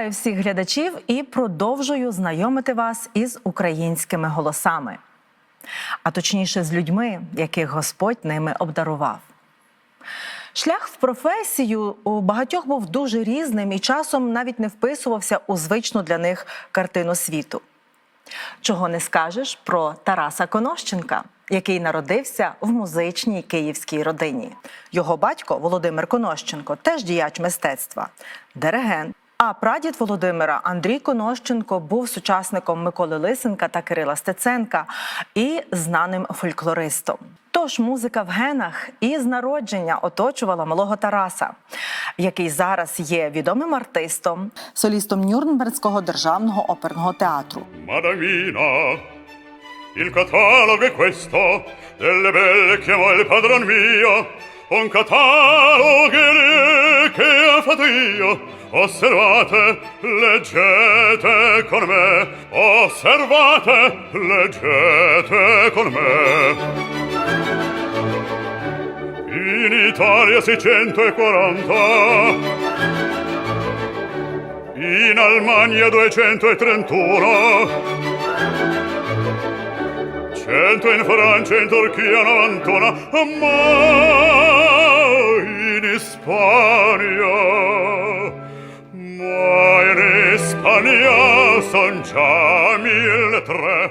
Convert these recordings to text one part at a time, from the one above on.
Вітаю всіх глядачів і продовжую знайомити вас із українськими голосами, а точніше з людьми, яких Господь ними обдарував. Шлях в професію у багатьох був дуже різним і часом навіть не вписувався у звичну для них картину світу. Чого не скажеш про Тараса Конощенка, який народився в музичній київській родині. Його батько Володимир Конощенко теж діяч мистецтва, диригент. А прадід Володимира Андрій Конощенко був сучасником Миколи Лисенка та Кирила Стеценка і знаним фольклористом. Тож музика в генах і з народження оточувала малого Тараса, який зараз є відомим артистом, солістом Нюрнбергського державного оперного театру. Madamina, il catalogo è questo, delle belle chiamò il padron mio, un catalogo che ha fatto io. osservate, leggete con me, osservate, leggete con me. In Italia 640, in Almania 231, 100 in Francia, in Turchia 91, ma in Spagna. In Ispania son già mille tre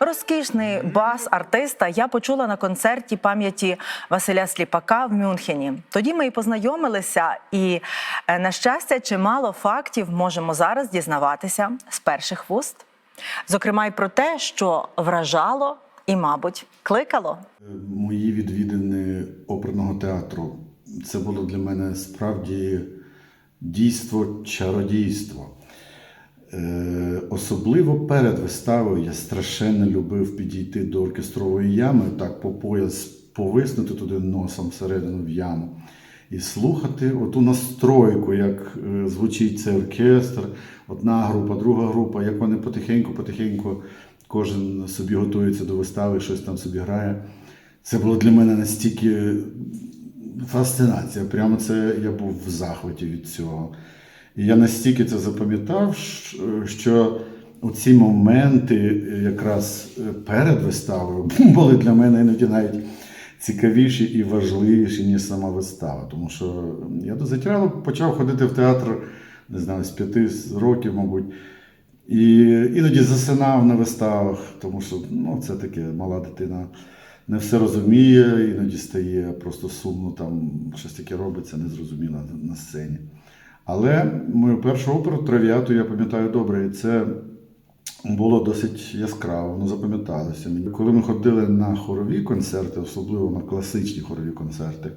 Розкішний бас артиста я почула на концерті пам'яті Василя Сліпака в Мюнхені. Тоді ми і познайомилися, і е, на щастя, чимало фактів можемо зараз дізнаватися з перших вуст. Зокрема, й про те, що вражало і, мабуть, кликало. Мої відвідини оперного театру це було для мене справді дійство, чародійство. Е, особливо перед виставою я страшенно любив підійти до оркестрової ями, так по пояс повиснути туди носом всередину в яму і слухати оту настройку, як е, звучить цей оркестр, одна група, друга група, як вони потихеньку-потихеньку кожен собі готується до вистави, щось там собі грає. Це було для мене настільки фасцинація. Прямо це я був в захваті від цього. І я настільки це запам'ятав, що ці моменти якраз перед виставою були для мене іноді навіть цікавіші і важливіші, ніж сама вистава. Тому що я досить рано почав ходити в театр, не знаю, з п'яти років, мабуть. І іноді засинав на виставах, тому що ну, це таке мала дитина не все розуміє, іноді стає просто сумно, там щось таке робиться, незрозуміло на сцені. Але мою першу оперу Травіату я пам'ятаю добре, і це було досить яскраво, воно запам'яталося. Коли ми ходили на хорові концерти, особливо на класичні хорові концерти,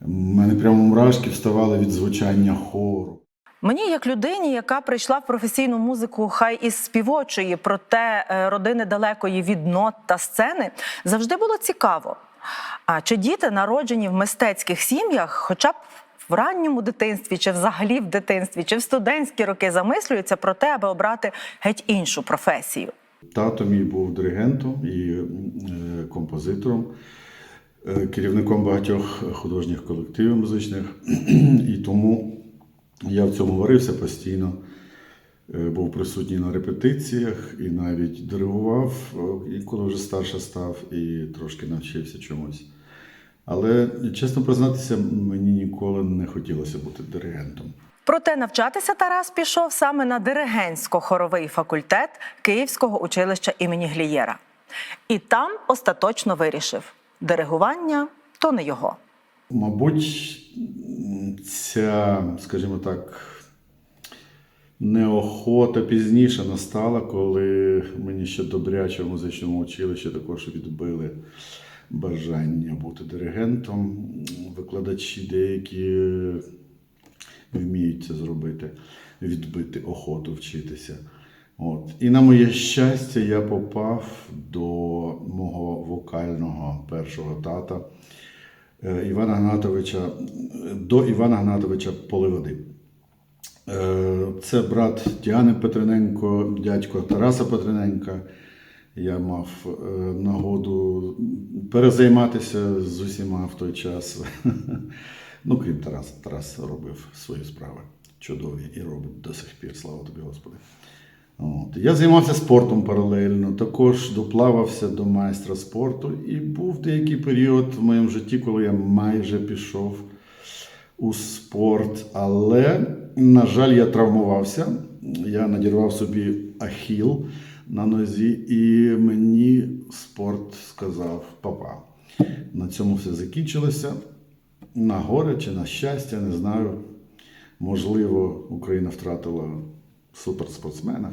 в мене прямо мурашки вставали від звучання хору. Мені, як людині, яка прийшла в професійну музику, хай із співочої, проте е, родини далекої від нот та сцени, завжди було цікаво. А чи діти, народжені в мистецьких сім'ях, хоча б в ранньому дитинстві, чи взагалі в дитинстві, чи в студентські роки замислюються про те, аби обрати геть іншу професію? Тато мій був диригентом і е, композитором, е, керівником багатьох художніх колективів музичних, і тому я в цьому варився постійно. Е, Був присутній на репетиціях і навіть диригував, е, і коли вже старше став, і трошки навчився чомусь. Але, чесно признатися, мені ніколи не хотілося бути диригентом. Проте навчатися Тарас пішов саме на диригентсько-хоровий факультет Київського училища імені Глієра. І там остаточно вирішив: диригування то не його. Мабуть, ця, скажімо так, неохота пізніше настала, коли мені ще добряче в музичному училищі також відбили бажання бути диригентом. Викладачі деякі вміють це зробити, відбити охоту вчитися. От. І на моє щастя, я попав до мого вокального першого тата Івана Гнатовича, до Івана Гнатовича Поливоди. Е, Це брат Діани Петрененко, дядько Тараса Петрененка. Я мав е, нагоду перезайматися з усіма в той час. Ну, крім Тараса, Тарас робив свої справи. чудові і робить до сих пір, слава тобі, Господи. От. Я займався спортом паралельно, також доплавався до майстра спорту, і був деякий період в моєму житті, коли я майже пішов у спорт. Але, на жаль, я травмувався. Я надірвав собі ахіл на нозі, і мені спорт сказав папа. На цьому все закінчилося. На горе чи на щастя, не знаю. Можливо, Україна втратила суперспортсмена,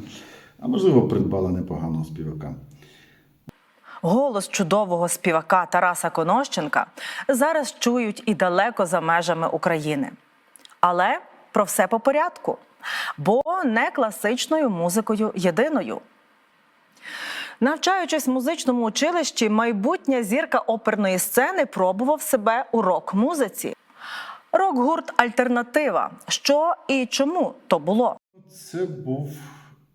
а можливо, придбала непоганого співака. Голос чудового співака Тараса Конощенка зараз чують і далеко за межами України. Але про все по порядку, бо не класичною музикою єдиною. Навчаючись в музичному училищі, майбутня зірка оперної сцени пробував себе у рок-музиці. Рок-гурт Альтернатива. Що і чому то було? Це був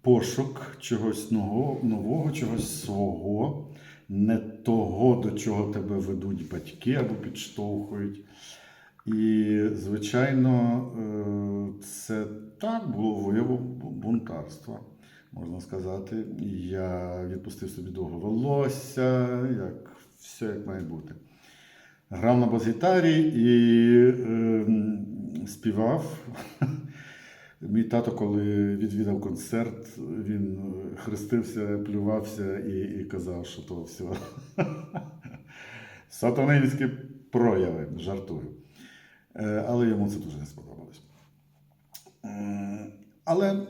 пошук чогось нового, чогось свого, не того, до чого тебе ведуть батьки або підштовхують. І, звичайно, е, це так було виявом бунтарства, можна сказати. Я відпустив собі довго волосся, як все як має бути. Грав на бас-гітарі і е, співав. Мій тато, коли відвідав концерт, він е, хрестився, плювався і, і казав, що то все сатанинські прояви, жартую. Е, Але йому це дуже не сподобалось. Е, Але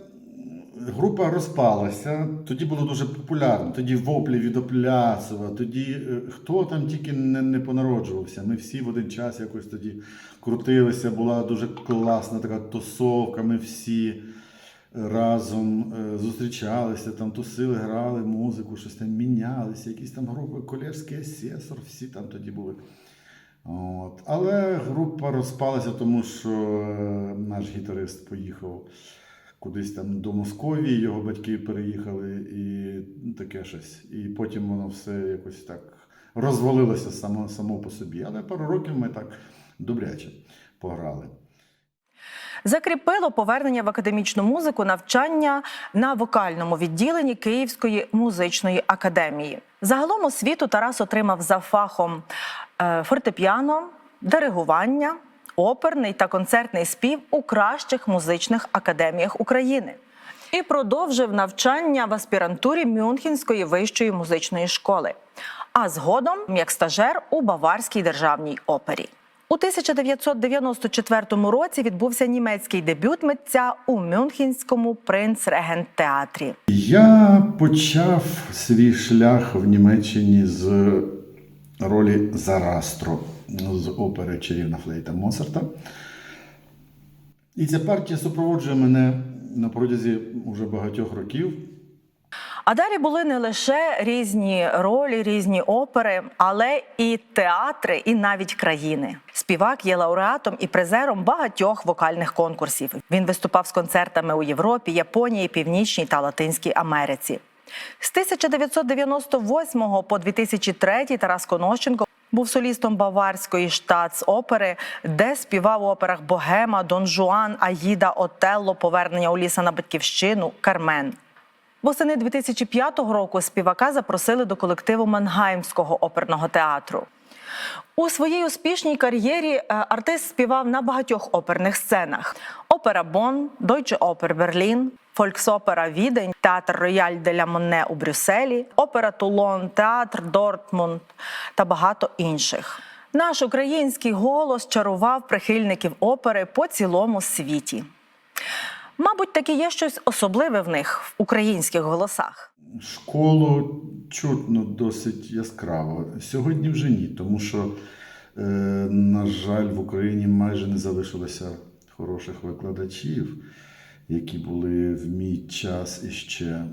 група розпалася, тоді було дуже популярно. Тоді воплі від Оплясова, тоді е, хто там тільки не, не понароджувався. Ми всі в один час якось тоді крутилися, була дуже класна така тусовка. Ми всі разом е, зустрічалися, там тусили, грали музику, щось там мінялися, якісь там групи, колежський асесор, всі там тоді були. От. Але група розпалася, тому що е, наш гітарист поїхав кудись там до Московії, його батьки переїхали і таке щось. І потім воно все якось так розвалилося само, само по собі. Але пару років ми так добряче пограли. Закріпило повернення в академічну музику навчання на вокальному відділенні Київської музичної академії. Загалом освіту Тарас отримав за фахом е, фортепіано, диригування, оперний та концертний спів у кращих музичних академіях України. І продовжив навчання в аспірантурі Мюнхенської вищої музичної школи, а згодом як стажер у Баварській державній опері. У 1994 році відбувся німецький дебют митця у Мюнхенському принц-регент-театрі. Я почав свій шлях в Німеччині з ролі Зарастро з опери Чарівна флейта Моцарта. І ця партія супроводжує мене на протязі уже багатьох років. А далі були не лише різні ролі, різні опери, але і театри, і навіть країни. Співак є лауреатом і призером багатьох вокальних конкурсів. Він виступав з концертами у Європі, Японії, Північній та Латинській Америці. З 1998 по 2003 Тарас Конощенко був солістом Баварської штатс-опери, де співав у операх Богема, Дон Жуан, Аїда, Отелло, Повернення Уліса на батьківщину, Кармен. Восени 2005 року співака запросили до колективу Мангаймського оперного театру. У своїй успішній кар'єрі е, артист співав на багатьох оперних сценах: опера Бонн, Deutsche Oper Берлін, Фольксопера Відень, театр Рояль де ля Монне у Брюсселі, опера Тулон, театр Дортмунд та багато інших. Наш український голос чарував прихильників опери по цілому світі. Мабуть, таки є щось особливе в них в українських голосах. Школу чутно досить яскраво. Сьогодні вже ні, тому що, е, на жаль, в Україні майже не залишилося хороших викладачів, які були в мій час і ще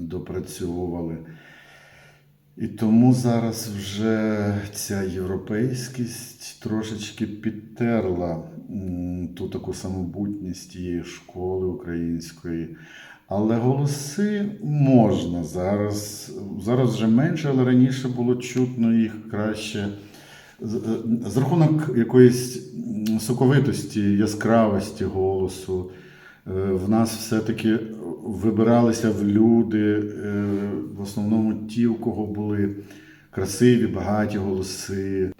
допрацьовували. І тому зараз вже ця європейськість трошечки підтерла ту таку самобутність тієї школи української. Але голоси можна зараз. Зараз вже менше, але раніше було чутно їх краще з, е, рахунок якоїсь соковитості, яскравості голосу. Е, В нас все-таки вибиралися в люди, е, в основному ті, у кого були красиві, багаті голоси.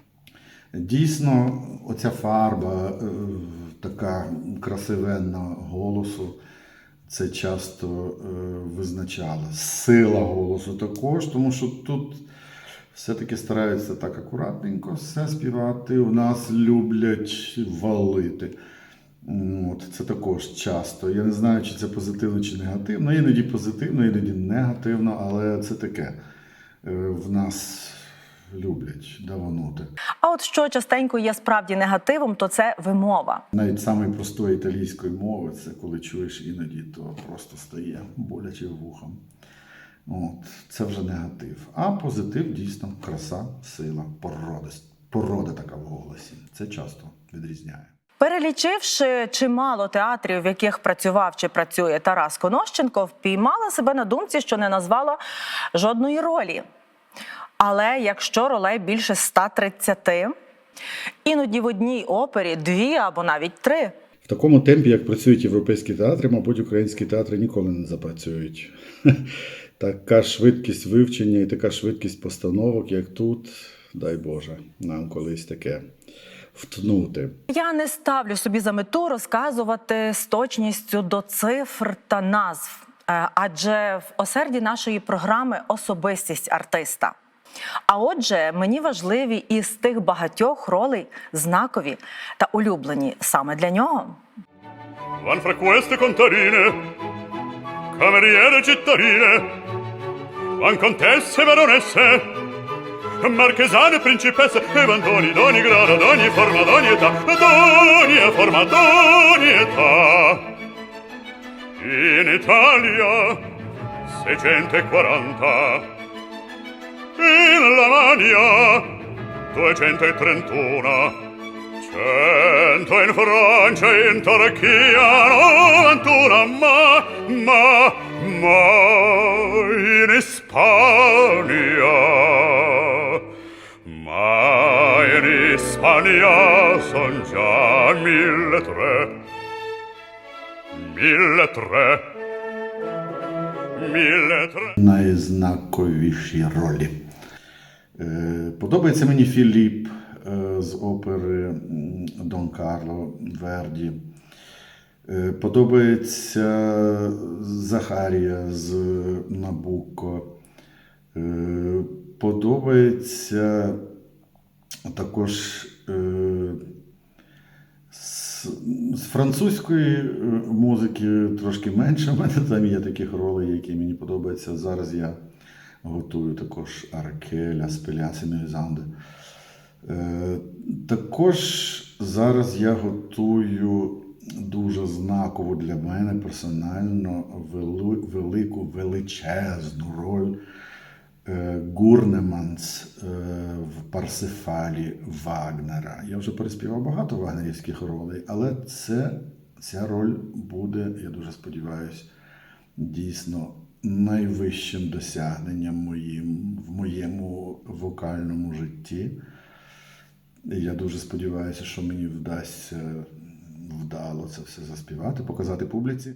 Дійсно, оця фарба е, така красивенна голосу, це часто е, визначало. Сила голосу також, тому що тут все-таки стараються так акуратненько все співати. У нас люблять валити. М, От, це також часто. Я не знаю, чи це позитивно чи негативно. Іноді позитивно, іноді негативно, але це таке. Е, В нас люблять даванути. А от що частенько є справді негативом, то це вимова. Навіть самої простої італійської мови, це коли чуєш іноді, то просто стає боляче вухом. От, це вже негатив. А позитив дійсно краса, сила, породость. Порода така в голосі. Це часто відрізняє. Перелічивши чимало театрів, в яких працював чи працює Тарас Конощенко, впіймала себе на думці, що не назвала жодної ролі. Але якщо ролей більше 130, іноді в одній опері дві або навіть три. В такому темпі, як працюють європейські театри, мабуть, українські театри ніколи не запрацюють. Така швидкість вивчення і така швидкість постановок, як тут, дай Боже, нам колись таке втнути. Я не ставлю собі за мету розказувати з точністю до цифр та назв, е, адже в осерді нашої програми особистість артиста. А отже, мені важливі із тих багатьох ролей знакові та улюблені саме для нього. Van fra queste contarine, cameriere cittadine, van contesse Marchesane, principesse, evantoni, d'ogni grado, d'ogni forma, d'ogni età, d'ogni forma, d'ogni età. In Italia, 640, in Lamania, 231, Cento in Francia, in Turchia, novantuna, ma, ma, ma, in Ispania. In Spagna son già mille tre, mille tre, mille tre. найзнаковіші ролі. Е, Подобається мені Філіп е, з опери Дон Карло Верді. Е, Подобається Захарія з Набуко. Е, Подобається також е, з, французької е, музики трошки менше. У мене там є таких ролей, які мені подобаються. Зараз я готую також Аркеля, Спеляси, Мелізанди. Е, також зараз я готую дуже знакову для мене персонально велику, величезну роль Гурнеманс е, в Парсифалі Вагнера. Я вже переспівав багато вагнерівських ролей, але це, ця роль буде, я дуже сподіваюся, дійсно найвищим досягненням моїм, в моєму вокальному житті. Я дуже сподіваюся, що мені вдасться вдало це все заспівати, показати публіці.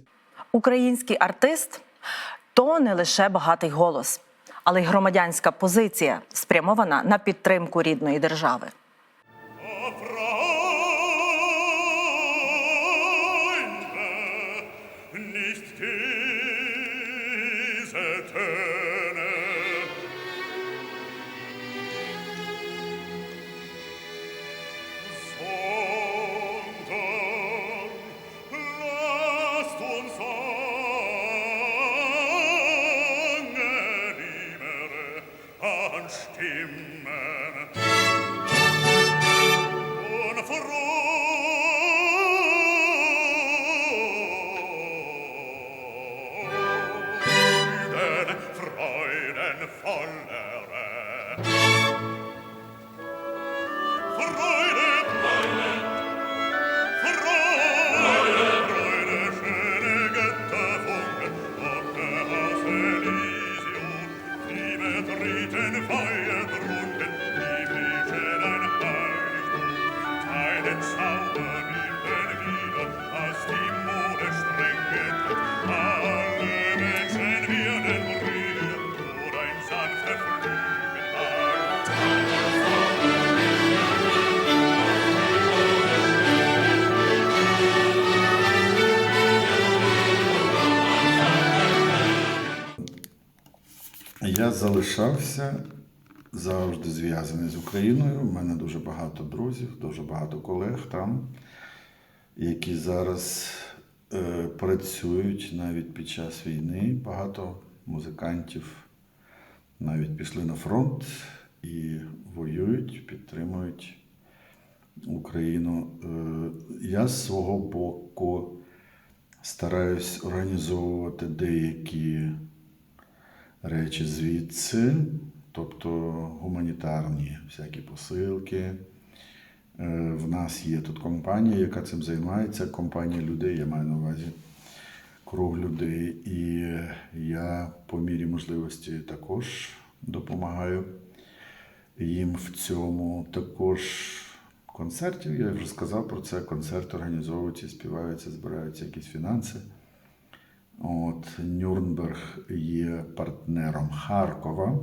Український артист то не лише багатий голос, але й громадянська позиція, спрямована на підтримку рідної держави. Roy я залишався завжди зв'язаний з Україною. У мене дуже багато друзів, дуже багато колег там, які зараз е, працюють навіть під час війни. Багато музикантів навіть пішли на фронт і воюють, підтримують Україну. Е, Я з свого боку стараюсь організовувати деякі речі звідси, тобто гуманітарні всякі посилки. Е, В нас є тут компанія, яка цим займається. Компанія людей, я маю на увазі круг людей. І я по мірі можливості також допомагаю їм в цьому. Також концертів, я вже сказав про це. Концерти організовуються, співаються, збираються якісь фінанси. От Нюрнберг є партнером Харкова,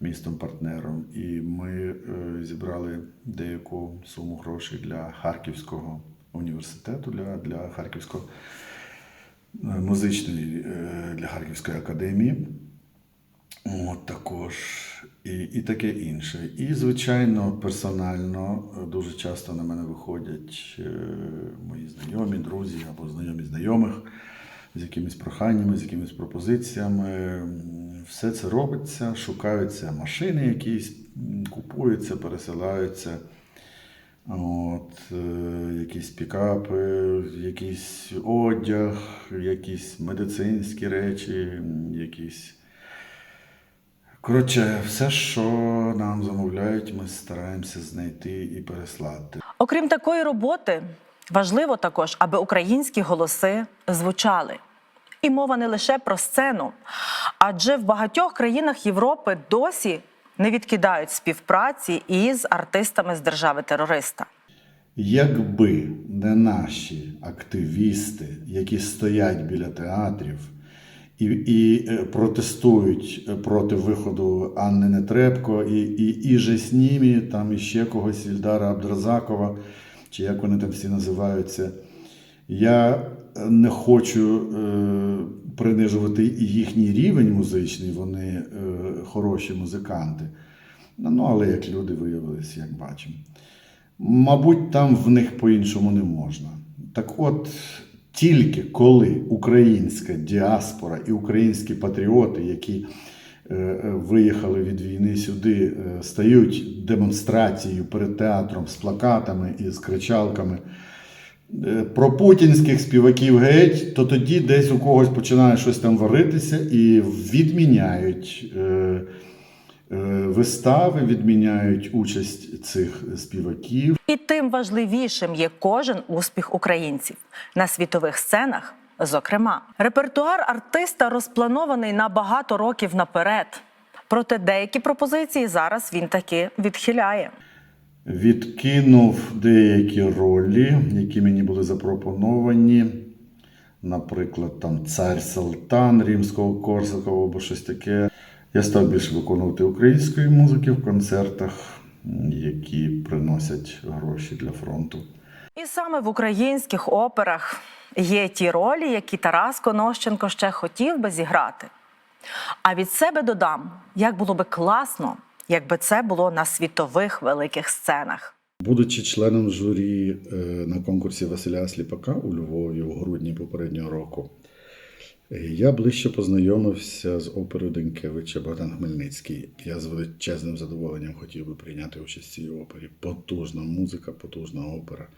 містом партнером, і ми е, зібрали деяку суму грошей для Харківського університету, для, для Харківського е, музичної е, для Харківської академії. От також і, і таке інше. І, звичайно, персонально дуже часто на мене виходять мої знайомі, друзі або знайомі знайомих з якимись проханнями, з якимись пропозиціями. Все це робиться, шукаються машини якісь, купуються, пересилаються. От, е, якісь пікапи, якийсь одяг, якісь медицинські речі, якісь. Коротше, все, що нам замовляють, ми стараємося знайти і переслати. Окрім такої роботи, важливо також, аби українські голоси звучали. І мова не лише про сцену, адже в багатьох країнах Європи досі не відкидають співпраці із артистами з держави-терориста. Якби не наші активісти, які стоять біля театрів і, і е, протестують е, проти виходу Анни Нетребко, і, і, і же з ними, там іще когось Ільдара Абдразакова, чи як вони там всі називаються. Я не хочу е, принижувати їхній рівень музичний, вони е, хороші музиканти. Ну, але як люди виявилися, як бачимо. Мабуть, там в них по-іншому не можна. Так от, тільки коли українська діаспора і українські патріоти, які виїхали від війни сюди, е, стають демонстрацією перед театром з плакатами і з кричалками е, про путінських співаків геть, то тоді десь у когось починає щось там варитися і відміняють. е, е, Вистави відміняють участь цих співаків. І тим важливішим є кожен успіх українців на світових сценах. Зокрема, репертуар артиста розпланований на багато років наперед. Проте деякі пропозиції зараз він таки відхиляє. Відкинув деякі ролі, які мені були запропоновані. Наприклад, там цар Салтан Римського Корсакова або щось таке. Я став більше виконувати української музики в концертах, які приносять гроші для фронту. І саме в українських операх є ті ролі, які Тарас Конощенко ще хотів би зіграти. А від себе додам, як було би класно, якби це було на світових великих сценах. Будучи членом журі е, на конкурсі Василя Сліпака у Львові у грудні попереднього року, я ближче познайомився з оперою Денкевича Богдан Хмельницький. Я з величезним задоволенням хотів би прийняти участь в цій опері. Потужна музика, потужна опера.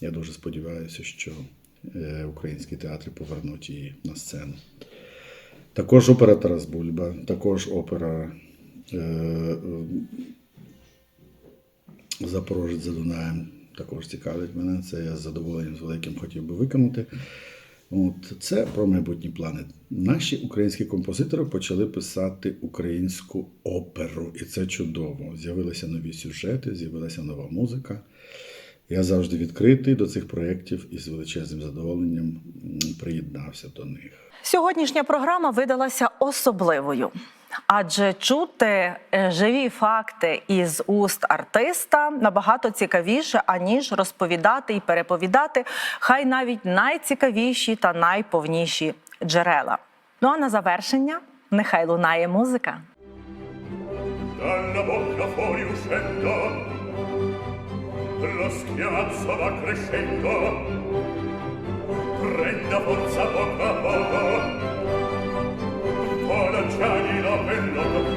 Я дуже сподіваюся, що е, українські театри повернуть її на сцену. Також опера Тарас Бульба, також опера е, е, Запорожець за Дунаєм також цікавить мене. Це я з задоволенням з великим хотів би виконати. От це про майбутні плани. Наші українські композитори почали писати українську оперу, і це чудово. З'явилися нові сюжети, з'явилася нова музика. Я завжди відкритий до цих проєктів і з величезним задоволенням приєднався до них. Сьогоднішня програма видалася особливою, адже чути е, живі факти із уст артиста набагато цікавіше, аніж розповідати і переповідати хай навіть найцікавіші та найповніші джерела. Ну а на завершення нехай лунає музика. Dalla bocca fuori uscendo lo schiazzo va crescendo. Prenda forza poco a poco poi lanciagli la pellotta